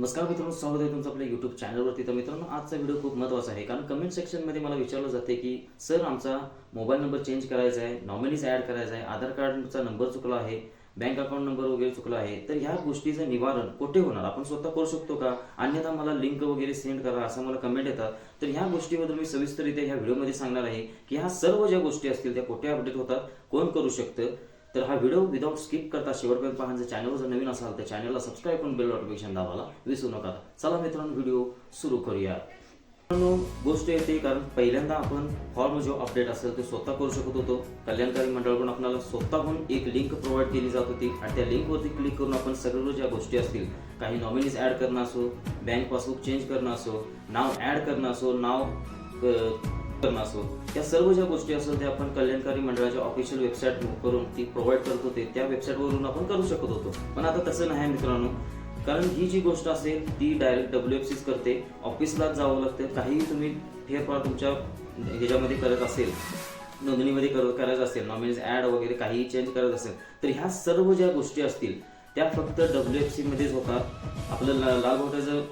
नमस्कार मित्रांनो स्वागत आहे तुमचं आपल्या यूट्यूब चॅनलवरती तर मित्रांनो आजचा व्हिडिओ खूप महत्त्वाचा आहे. कारण कमेंट सेक्शनमध्ये मला विचारलं जाते की सर आमचा मोबाईल नंबर चेंज करायचा आहे नॉमिनीज ॲड करायचा आहे आधार कार्डचा नंबर चुकला आहे बँक अकाउंट नंबर वगैरे चुकला आहे तर ह्या गोष्टीचं निवारण कुठे होणार? आपण स्वतः करू शकतो का? अन्यथा मला लिंक वगैरे सेंड करा असं मला कमेंट येतात. तर ह्या गोष्टीबद्दल मी सविस्तररित्या ह्या व्हिडिओमध्ये सांगणार आहे की ह्या सर्व ज्या गोष्टी असतील त्या कुठे अपडेट होतात कोण करू शकतं? तर हा व्हिडिओ विदाऊट स्किप करता शेवटपर्यंत पाहण्याचं जर चॅनलवर जर नवीन असाल तर चॅनलला सबस्क्राईब करून बेल नोटिफिकेशन दाबायला विसरू नका. चला मित्रांनो व्हिडिओ सुरू करूया. मित्रांनो गोष्ट येते कारण पहिल्यांदा आपण फॉर्म जो अपडेट असेल ते स्वतः करू शकत होतो. कल्याणकारी मंडळाकडून आपल्याला स्वतःहून एक लिंक प्रोव्हाइड केली जात होती. आणि त्या लिंकवरती क्लिक करून आपण सगळं ज्या गोष्टी असतील. काही नॉमिनीज ॲड करणं असो बँक पासबुक चेंज करणं असो नाव ॲड करणं असो नाव असो या सर्व ज्या गोष्टी असेल त्या आपण कल्याणकारी मंडळाच्या ऑफिशियल वेबसाईट करून ती प्रोव्हाइड करत होते त्या वेबसाईटवरून आपण करू शकत होतो. पण आता तसं नाही मित्रांनो. कारण ही जी गोष्ट असेल ती डायरेक्ट डब्ल्यू एफ सीच करते ऑफिसलाच जावं लागतं. काहीही तुम्ही फेरफार तुमच्या ह्याच्यामध्ये करत असेल नोंदणीमध्ये करत करायचं असेल नॉमिनीज ॲड वगैरे काहीही चेंज करत असेल तर ह्या सर्व ज्या गोष्टी असतील त्या फक्त डब्ल्यू एफ सीमध्येच होतात. आपलं लाल लालबावट्याचं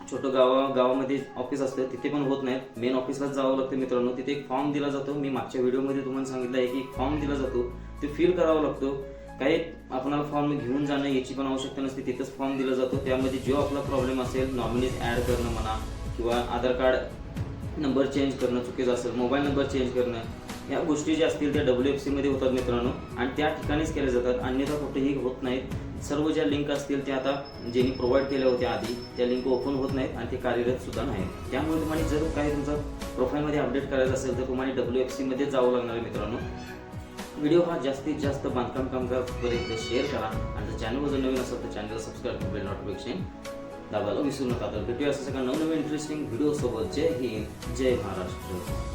छोटं गावा गावामध्ये ऑफिस असतं तिथे पण होत नाहीत मेन ऑफिसलाच जावं लागतं मित्रांनो. तिथे एक फॉर्म दिला जातो. मी मागच्या व्हिडिओमध्ये तुम्हाला सांगितलं आहे की एक फॉर्म दिला जातो. ते फिल करावा लागतो. काही आपणाला फॉर्म घेऊन जाणं याची पण आवश्यकता नसते. तिथंच फॉर्म दिला जातो. त्यामध्ये जो आपला प्रॉब्लेम असेल नॉमिनीज ॲड करणं म्हणा किंवा आधार कार्ड नंबर चेंज करणं चुकीचं असेल मोबाईल नंबर चेंज करणं या गोष्टी ज्या असतील त्या डब्ल्यू एफ सीमध्ये होतात मित्रांनो. आणि त्या ठिकाणीच केल्या जातात. अन्यथा कुठेही होत नाहीत. सर्व ज्या लिंक असतील त्या आता ज्यांनी प्रोव्हाइड केल्या होत्या आधी त्या लिंक ओपन होत नाहीत आणि ते कार्यरत सुद्धा नाहीत. त्यामुळे तुम्हाला जर काही तुमचा प्रोफाईलमध्ये अपडेट करायचं असेल तर तुम्हाला डब्ल्यू एफ सीमध्ये जावं लागणार आहे मित्रांनो. व्हिडिओ हा जास्तीत जास्त बांधकाम कामगारपर्यंत शेअर करा. आणि जर चॅनल जर नवीन असेल तर चॅनलला सबस्क्राईब करून बेल नोटिफिकेशन दाबायला विसरू नका. तर भेटूया असं सगळं नवनवीन इंटरेस्टिंग व्हिडिओसोबत जय हिंद जय महाराष्ट्र.